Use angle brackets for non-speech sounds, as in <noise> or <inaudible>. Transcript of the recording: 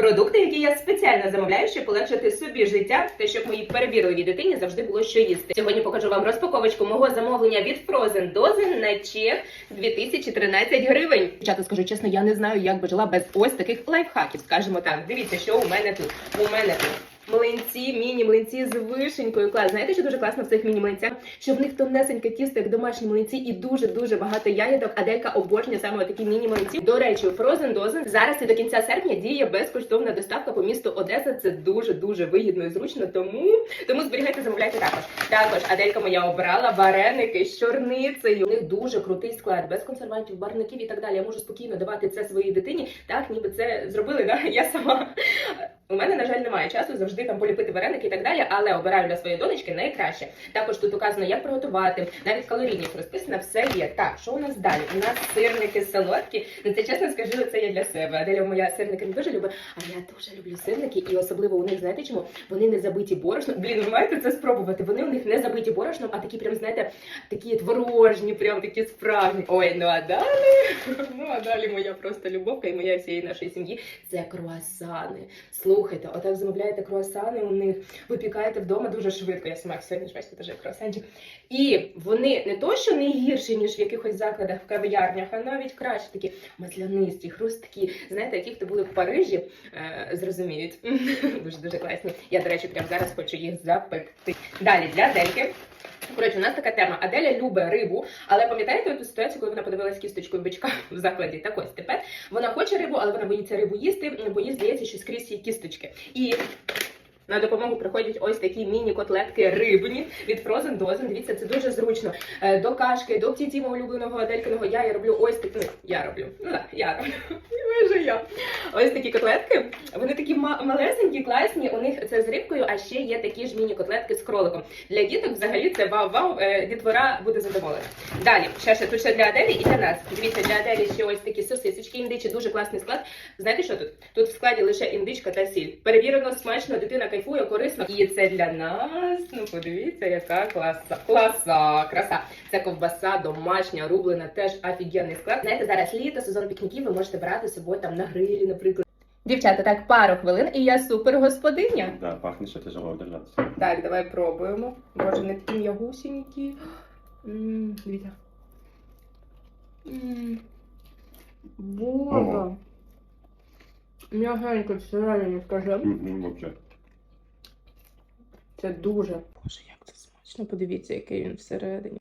Продукти, які я спеціально замовляю, щоб полегшити собі життя та щоб моїй перевірливій дитині завжди було що їсти. Сьогодні покажу вам розпаковочку мого замовлення від Frozen Dozen на чек 2013 гривень. Дівчата, скажу чесно, я не знаю, як би жила без ось таких лайфхаків. Скажімо так, дивіться, що у мене тут. У мене тут. Млинці, міні-млинці з вишенькою. Клас. Знаєте, що дуже класно в цих міні-млинцях? Що в них тонесеньке тісто, як домашні млинці, і дуже-дуже багато ягідок. Аделька обожнює саме такі міні-млинці. До речі, Frozen Dozen зараз і до кінця серпня діє безкоштовна доставка по місту Одеса. Це дуже-дуже вигідно і зручно. Тому тому зберігайте, замовляйте також. Також Аделька моя обрала вареники з чорницею. У них дуже крутий склад, без консервантів, барників і так далі. Я можу спокійно давати це своїй дитині. Так, ніби це зробили. Да? Я сама. У мене, на жаль, немає часу завжди там поліпити вареники і так далі, але обираю для своєї донечки найкраще. Також тут указано, як приготувати, навіть калорійність розписана, все є. Так, що у нас далі? У нас сирники солодкі. Ну це чесно скажу, це є для себе. Аделя моя сирники не дуже любить, а я дуже люблю сирники, і особливо у них, знаєте чому? Вони не забиті борошном. Блін, ви маєте це спробувати. Вони у них не забиті борошном, а такі, прям, знаєте, такі творожні, прям такі справжні. Ой, ну а далі. А далі моя просто любовка і моя всієї нашої сім'ї. Це круасани. Слухайте, отак замовляєте круасани у них, випікаєте вдома дуже швидко. Я сама сьогодні ж бачите, теж круасанчик. І вони не то, що не гірші, ніж в якихось закладах в кав'ярнях, а навіть краще такі маслянисті, хрусткі. Знаєте, ті, хто були в Парижі, е, зрозуміють. <laughs> дуже дуже класні. Я, до речі, прямо зараз хочу їх запекти. Далі для Дельки. Коротше, у нас така тема. Аделя любить рибу, але пам'ятаєте ту ситуацію, коли вона подивилась кісточкою бичка в закладі? Так ось тепер вона хоче рибу, але вона боїться рибу їсти, бо їй здається, що скрізь її кісточки. І на допомогу приходять ось такі міні-котлетки рибні від Frozen Dozen. Дивіться, це дуже зручно. Е, До кашки, до птіті мого улюбленого Аделькиного я, я роблю ось такі. Ну, я роблю. Ну я роблю. <laughs> Майже я. Ось такі котлетки. Вони такі малесенькі, класні. У них це з рибкою, а ще є такі ж міні-котлетки з кроликом. Для діток взагалі це вау-вау. Е, Дітвора буде задоволена. Далі, ще ще тут ще для Аделі і для нас. Дивіться, для Аделі ще ось такі сосисочки індичі, дуже класний склад. Знаєте, що тут? Тут в складі лише індичка та сіль. Перевірено, смачно, дитина кайфує, корисно. І це для нас. Ну подивіться, яка класа. Класа, краса. Це ковбаса домашня, рублена, теж офігенний склад. Знаєте, зараз літо, сезон пікніків, ви можете брати з собою там на грилі, наприклад. Дівчата, так пару хвилин, і я супер господиня. Да, пахнет, что тяжело удержаться. Так, давай пробуємо. Боже, не такі м'ягусінькі. М, Дивіться. М, Боже. Ого. М'ягенько всередині, скажи. М-м, Вообще. Це дуже. Боже, як це смачно. Подивіться, який він всередині.